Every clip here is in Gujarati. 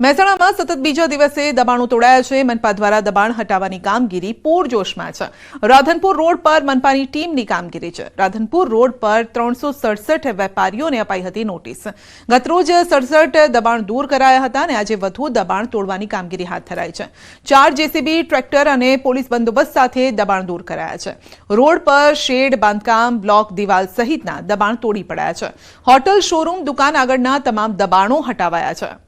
મહેસાણામાં સતત બીજા દિવસે દબાણો તોડાયા છે. મનપા દ્વારા દબાણ હટાવવાની કામગીરી પૂરજોશમાં છે. રાધનપુર રોડ પર મનપાની ટીમની કામગીરી છે. રાધનપુર રોડ પર ત્રણસો સડસઠ વેપારીઓને અપાઈ હતી નોટિસ. ગતરોજ સડસઠ દબાણ દૂર કરાયા હતા અને આજે વધુ દબાણ તોડવાની કામગીરી હાથ ધરાઈ છે. ચાર જેસીબી, ટ્રેક્ટર અને પોલીસ બંદોબસ્ત સાથે દબાણ દૂર કરાયા છે. રોડ પર શેડ, બાંધકામ, બ્લોક, દિવાલ સહિતના દબાણ તોડી પડાયા છે. હોટલ, શોરૂમ, દુકાન આગળના તમામ દબાણો હટાવાયા છે.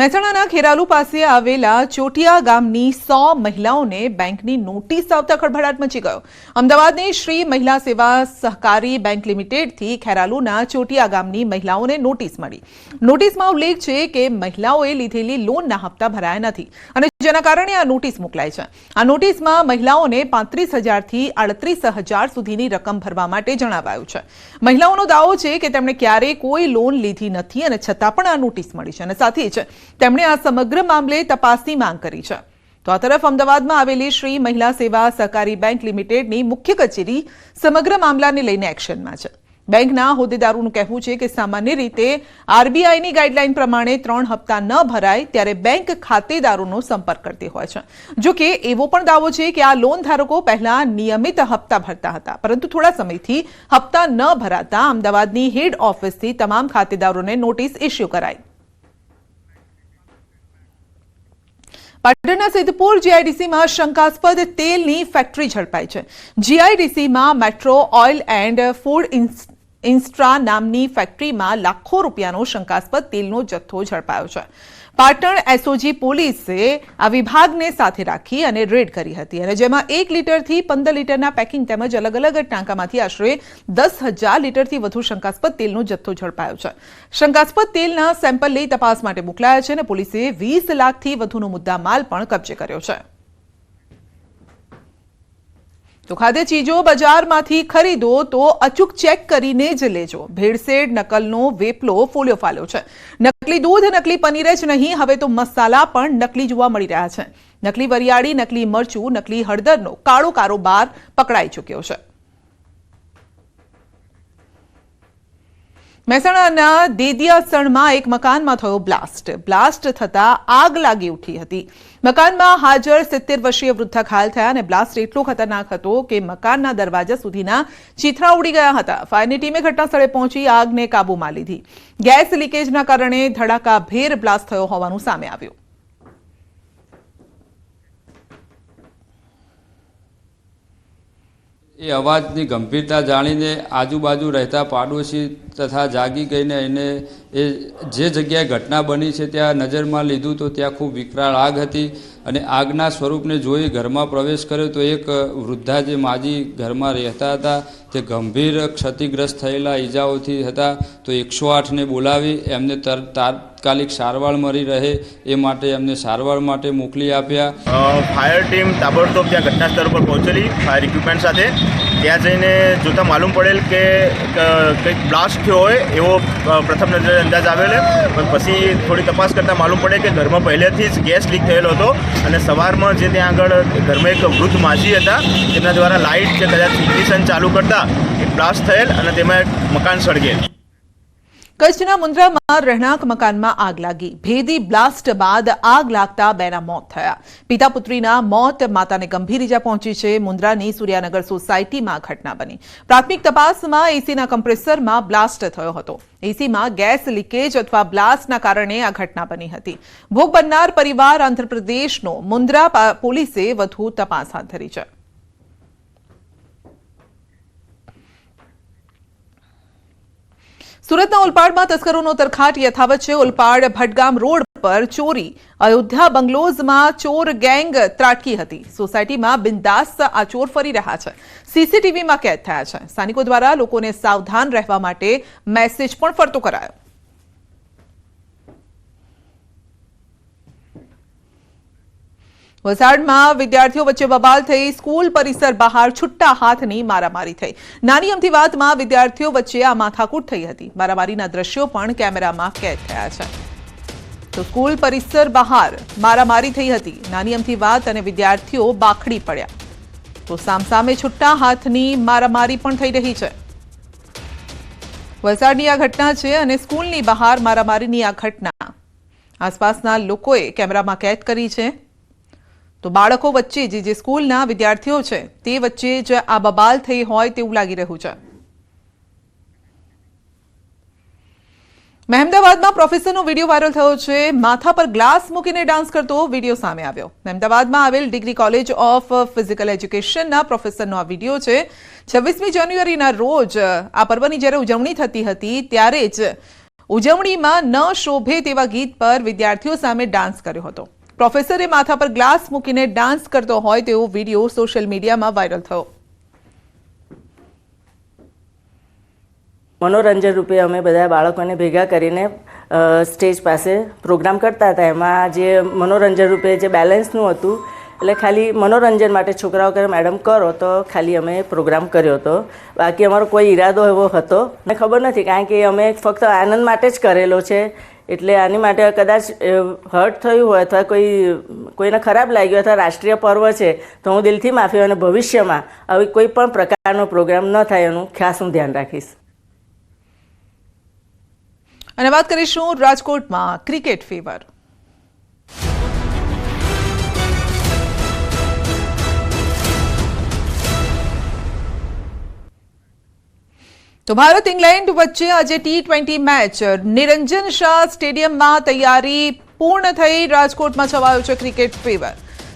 મહેસાણાના ખેરાલુ પાસે આવેલા ચોટિયા ગામની સો મહિલાઓને બેંકની નોટિસ આવતા ખળભળાટ મચી ગયો. અમદાવાદની શ્રી મહિલા સેવા સહકારી બેંક લિમિટેડથી ખેરાલુના ચોટિયા ગામની મહિલાઓને નોટિસ મળી. નોટિસમાં ઉલ્લેખ છે કે મહિલાઓએ લીધેલી લોનના હપ્તા ભરાયા નથી અને જેના કારણે આ નોટિસ મોકલાય છે. આ નોટિસમાં મહિલાઓને પાંત્રીસ હજારથી આડત્રીસ હજાર સુધીની રકમ ભરવા માટે જણાવાયું છે. મહિલાઓનો દાવો છે કે તેમણે ક્યારેય કોઈ લોન લીધી નથી અને છતાં પણ આ નોટિસ મળી છે અને સાથે જ તેમણે આ સમગ્ર મામલે તપાસની માંગ કરી છે. તો આ તરફ અમદાવાદમાં આવેલી શ્રી મહિલા સેવા સહકારી બેંક લિમિટેડની મુખ્ય કચેરી સમગ્ર મામલાને લઈને એક્શનમાં છે. બેંકના હોદ્દેદારોનું કહેવું છે કે સામાન્ય રીતે આરબીઆઈની ગાઈડલાઈન પ્રમાણે ત્રણ હપ્તા ન ભરાય ત્યારે બેંક ખાતેદારોનો સંપર્ક કરતી હોય છે. જો કે એવો પણ દાવો છે કે આ લોન ધારકો પહેલા નિયમિત હપ્તા ભરતા હતા. પરંતુ થોડા સમયથી હપ્તા ન ભરાતા અમદાવાદની હેડ ઓફિસથી તમામ ખાતેદારોને નોટિસ ઇસ્યુ કરાઈ. પાટણના સિદ્ધપુર જીઆઈડીસીમાં શંકાસ્પદ તેલની ફેક્ટરી ઝડપાઈ છે. જીઆઈડીસીમાં મેટ્રો ઓઇલ એન્ડ ફૂડ ઇન્સ્ટ્રા નામની ફેક્ટરીમાં લાખો રૂપિયાનો શંકાસ્પદ તેલનો જથ્થો ઝડપાયો છે. પાટણ એસઓજી પોલીસે આ વિભાગને સાથે રાખી અને રેડ કરી હતી અને જેમાં એક લીટરથી પંદર લીટરના પેકિંગ તેમજ અલગ અલગ ટાંકામાંથી આશરે દસ હજાર લીટરથી વધુ શંકાસ્પદ તેલનો જથ્થો ઝડપાયો છે. શંકાસ્પદ તેલના સેમ્પલ લઈ તપાસ માટે મોકલાયા છે અને પોલીસે વીસ લાખથી વધુનો મુદ્દા માલ પણ કબજે કર્યો છે. તો ખાદ્ય ચીજો બજારમાંથી ખરીદો તો અચૂક ચેક કરીને જ લેજો. ભેળસેળ નકલનો વેપલો ફોલ્યો ફાલ્યો છે. નકલી દૂધ, નકલી પનીર જ નહીં, હવે તો મસાલા પણ નકલી જોવા મળી રહ્યા છે. નકલી વરિયાળી, નકલી મરચું, નકલી હળદરનો કાળો કારોબાર પકડાઈ ચૂક્યો છે. મહેસાણાના દેદિયાસણમાં એક મકાનમાં થયો બ્લાસ્ટ. બ્લાસ્ટ થતા આગ લાગી ઉઠી હતી. મકાનમાં હાજર સિત્તેર વર્ષીય વૃદ્ધા ઘાયલ થયા અને બ્લાસ્ટ એટલો ખતરનાક હતો કે મકાનના દરવાજા સુધીના ચીથરા ઉડી ગયા હતા. ફાયરની ટીમે ઘટનાસ્થળે પહોંચી આગને કાબૂમાં લીધી. ગેસ લીકેજના કારણે ધડાકાભેર બ્લાસ્ટ થયો હોવાનું સામે આવ્યું. એ અવાજની ગંભીરતા જાણીને આજુબાજુ રહેતા પાડોશી તથા જાગી ગઈને એને એ જે જગ્યાએ ઘટના બની છે ત્યાં નજરમાં લીધું તો ત્યાં ખૂબ વિકરાળ આગ હતી અને આગના સ્વરૂપને જોઈ ઘરમાં પ્રવેશ કર્યો તો એક વૃદ્ધા જે માજી ઘરમાં રહેતા હતા તે ગંભીર ક્ષતિગ્રસ્ત થયેલા ઈજાઓથી હતા તો એકસો આઠને બોલાવી એમને તર તાત્કાલિક સારવાર મળી રહે એ માટે એમને સારવાર માટે મોકલી આપ્યા. ફાયર ટીમ તાબડતોબ ત્યાં ઘટના સ્થળ પર પહોંચેલી, ફાયર ઇક્વિપમેન્ટ સાથે. ત્યાં જઈને જોતાં માલુમ પડેલ કે કંઈક બ્લાસ્ટ થયો હોય એવો પ્રથમ નજરે અંદાજ આવેલ. પણ પછી થોડી તપાસ કરતાં માલુમ પડે કે ઘરમાં પહેલેથી જ ગેસ લીક થયેલો હતો અને સવારમાં જે ત્યાં આગળ ઘરમાં એક વૃદ્ધ માજી હતા, તેમના દ્વારા લાઇટ કે કદાચ ઇગ્નિશન ચાલુ કરતા એક બ્લાસ્ટ થયેલ અને તેમાં મકાન સળગેલ. કચ્છના મુન્દ્રામાં રહેણાંક મકાનમાં આગ લાગી. ભેદી બ્લાસ્ટ બાદ આગ લાગતા બેના મોત થયા. પિતા પુત્રીના મોત માતાને ગંભીર ઇજા પહોંચી છે. મુન્દ્રાની સૂર્યાનગર સોસાયટીમાં ઘટના બની. પ્રાથમિક તપાસમાં એસીના કમ્પ્રેસરમાં બ્લાસ્ટ થયો હતો. એસીમાં ગેસ લીકેજ અથવા બ્લાસ્ટના કારણે આ ઘટના બની હતી. ભોગ બનનાર પરિવાર આંધ્રપ્રદેશનો. મુન્દ્રા પોલીસે વધુ તપાસ હાથ ધરી છે. સુરતના ઓલપાડમાં તસ્કરોનો તરખાટ યથાવત છે. ઓલપાડ ભટગામ રોડ પર ચોરી. અયોધ્યા બંગલોઝમાં ચોર ગેંગ ત્રાટકી હતી. સોસાયટીમાં બિંદાસ આ ચોર ફરી રહ્યા છે. સીસીટીવીમાં કેદ થયા છે. સ્થાનિકો દ્વારા લોકોને સાવધાન રહેવા માટે મેસેજ પણ ફરતો કરાયો. વલસાડમાં વિદ્યાર્થીઓ વચ્ચે બબાલ થઈ સ્કૂલ પરિસર બહાર છુટ્ટા હાથની મારામારી થઈ. નાની અમથી વાતમાં વિદ્યાર્થીઓ વચ્ચે આ માથાકૂટ થઈ હતી. મારામારીના દ્રશ્યો પણ કેમેરામાં કેદ થયા છે. તો સ્કૂલ પરિસર બહાર મારામારી થઈ હતી. નાની અમથી વાત અને વિદ્યાર્થીઓ બાખડી પડ્યા. તો સામસામે છુટ્ટા હાથની મારામારી પણ થઈ રહી છે. વલસાડની આ ઘટના છે અને સ્કૂલની બહાર મારામારીની આ ઘટના. આસપાસના લોકોએ કેમેરામાં કેદ કરી છે. તો બાળકો વચ્ચે જે જે સ્કૂલના વિદ્યાર્થીઓ છે, તે વચ્ચે જ આ બબાલ થઈ હોય તેવું લાગી રહ્યું છે. મહેમદાવાદમાં પ્રોફેસરનો વીડિયો વાયરલ થયો છે. માથા પર ગ્લાસ મૂકીને ડાન્સ કરતો વીડિયો સામે આવ્યો. મહેમદાવાદમાં આવેલ ડિગ્રી કોલેજ ઓફ ફિઝિકલ એજ્યુકેશનના પ્રોફેસરનો આ વીડિયો છે. છવ્વીસમી જાન્યુઆરીના રોજ આ પર્વની જ્યારે ઉજવણી થતી હતી, ત્યારે જ ઉજવણીમાં ન શોભે તેવા ગીત પર વિદ્યાર્થીઓ સામે ડાન્સ કર્યો હતો. પ્રોફેસરે માથા પર ગ્લાસ મૂકીને ડાન્સ કરતો હોય તેવો વીડિયો સોશિયલ મીડિયામાં વાયરલ થયો. મનોરંજન રૂપે અમે બધા બાળકોને ભેગા કરીને સ્ટેજ પાસે પ્રોગ્રામ કરતા હતા. એમાં જે મનોરંજન રૂપે જે બેલેન્સનું હતું, એટલે ખાલી મનોરંજન માટે છોકરાઓ કરે મેડમ કરો તો ખાલી અમે પ્રોગ્રામ કર્યો હતો. બાકી અમારો કોઈ ઈરાદો એવો હતો. મને ખબર નથી, કારણ કે અમે ફક્ત આનંદ માટે જ કરેલો છે. એટલે આની માટે કદાચ હર્ટ થયું હોય અથવા કોઈ, કોઈને ખરાબ લાગ્યું અથવા રાષ્ટ્રીય પર્વ છે, તો હું દિલથી માફી અને ભવિષ્યમાં આવી કોઈ પણ પ્રકારનો પ્રોગ્રામ ન થાય એનું ખાસ હું ધ્યાન રાખીશ. અને વાત કરીશું રાજકોટમાં ક્રિકેટ ફીવર. તો ભારત ઇંગ્લેન્ડ વચ્ચે આજે T twenty match Niranjan Shah સ્ટેડિયમમાં તૈયારી પૂર્ણ થઈ, રાજકોટમાં છવાયો છે ક્રિકેટ ફીવર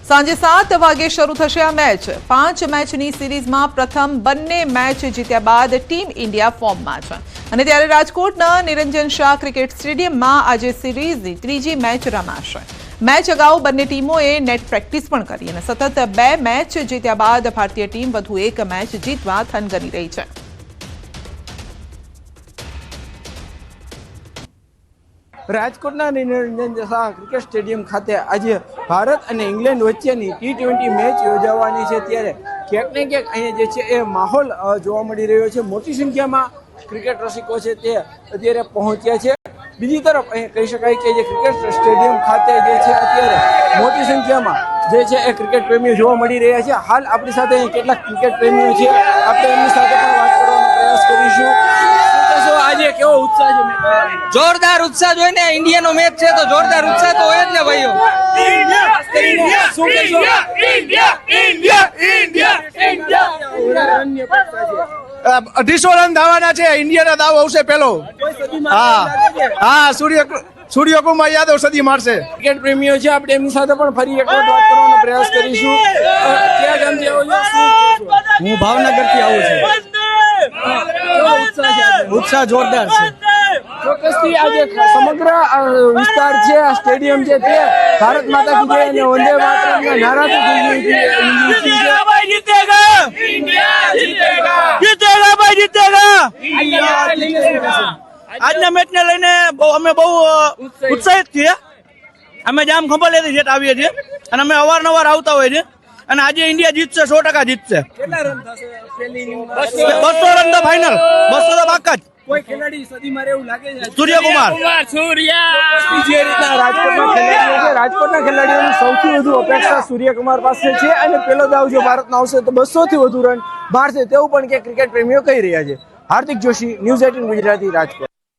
સાંજે સાત વાગે શરૂ થશે આ મેચ પાંચ મેચની સિરીઝમાં પ્રથમ બંને મેચ જીત્યા બાદ ટીમ ઇન્ડિયા ફોર્મમાં છે. અને ત્યારે રાજકોટના નિરંજન શાહ ક્રિકેટ સ્ટેડિયમમાં આજે સિરીઝની ત્રીજી મેચ રમાશે. મેચ અગાઉ બંને ટીમોએ નેટ પ્રેક્ટિસ પણ કરી અને સતત બે મેચ જીત્યા બાદ ભારતીય ટીમ વધુ એક મેચ જીતવા થનગની રહી છે. રાજકોટના નિરંજન જસા ક્રિકેટ સ્ટેડિયમ ખાતે આજે ભારત અને ઇંગ્લેન્ડ વચ્ચેની ટી ટ્વેન્ટી મેચ યોજાવાની છે. ત્યારે ક્યાંક ને ક્યાંક અહીંયા જે છે એ માહોલ જોવા મળી રહ્યો છે. મોટી સંખ્યામાં ક્રિકેટ રસિકો છે તે અત્યારે પહોંચ્યા છે. બીજી તરફ અહીં કહી શકાય કે જે ક્રિકેટ સ્ટેડિયમ ખાતે જે છે અત્યારે મોટી સંખ્યામાં જે છે એ ક્રિકેટ પ્રેમીઓ જોવા મળી રહ્યા છે. હાલ આપણી સાથે અહીં કેટલાક ક્રિકેટ પ્રેમીઓ છે. આપણે એમની સાથે પણ વાત કરવાનો પ્રયાસ કરીશું. શું કેવો ઉત્સાહ છે જોરદાર ઉત્સાહ જોરદાર ને ઇન્ડિયા નો મેચ છે તો જોરદાર ઉત્સાહ તો હોય જ ને ભાઈઓ. છે. અઢીસો રન દાવાના છે. ઇન્ડિયાના દાવ આવશે પેલો. હા. હા સૂર્ય સૂર્યકુમાર યાદવ સદી મારશે. ક્રિકેટ પ્રેમીઓ છે આપણે એમની સાથે પણ ફરી એક વાત કરવાનો પ્રયાસ કરીશું. છો? છો? હું ભાવનગરથી આવું છું. ઉત્સાહ જોરદાર છે. ચોક્કસથી આજે સમગ્ર વિસ્તાર છે આ સ્ટેડિયમ છે તે ભારત માતા કી જય અને વંદે નારાથી ગુંજી ઉઠી છે. આજના મેચ ને લઈને બહુ અમે બહુ ઉત્સાહિત. છીએ. અમે જામ ખંભાલેથી જેટ આવીએ છીએ અને અમે અવારનવાર આવતા હોઈએ છીએ. અને આજે ઇન્ડિયા જીતશે સો ટકા જીતશે. કેટલા રન થશે પહેલી ઇનિંગમાં? બસો રન. તો ફાઇનલ બસો તો પાકા જ. કોઈ ખેલાડી સદી એવું લાગે છે? સૂર્યકુમાર. જે રીતના રાજકોટના ખેલાડીઓ છે રાજકોટના ખેલાડીઓની સૌથી વધુ અપેક્ષા સૂર્યકુમાર પાસે છે અને પેલો દાવ જો ભારતનો આવશે તો બસો થી વધુ રન ભારશે તેવું પણ કે ક્રિકેટ પ્રેમીઓ કહી રહ્યા છે. Hardik Joshi news eighteen Gujarati Rajkot.